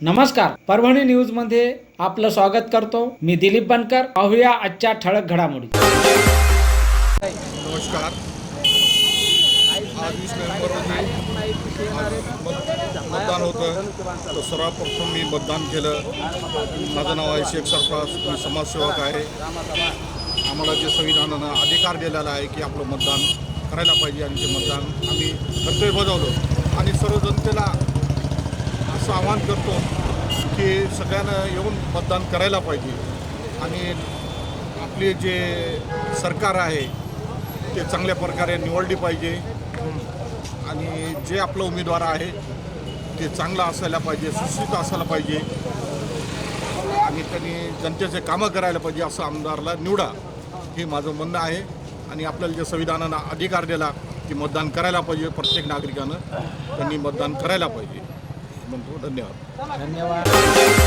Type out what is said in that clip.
नमस्कार परभणी न्यूजमध्ये आपलं स्वागत करतो. मी दिलीप बनकर पाहूया आजच्या ठळक घडामोडी. नमस्कार. आज वीस नोव्हेंबर रोजी मतदान होतं. तर सर्वप्रथम मी मतदान केलं. माझं नाव आहे शेख सरफराज. मी समाजसेवक आहे. आम्हाला जे संविधानानं अधिकार दिलेला आहे की आपलं मतदान करायला पाहिजे आणि ते मतदान आम्ही कर्तव्य बजावलं. आणि सर्व जनतेला आवाहन करतो की सगळ्यांना येऊन मतदान करायला पाहिजे. आणि आपले जे सरकार आहे ते चांगल्या प्रकारे निवडली पाहिजे. आणि जे आपलं उमेदवार आहे ते चांगलं असायला पाहिजे सुशिक्षित असायला पाहिजे. आणि त्यांनी जनतेचे कामं करायला पाहिजे असं आमदारला निवडा हे माझं म्हणणं आहे. आणि आपल्याला जे संविधानानं अधिकार दिला की मतदान करायला पाहिजे प्रत्येक नागरिकानं त्यांनी मतदान करायला पाहिजे. म्हणतो धन्यवाद. धन्यवाद.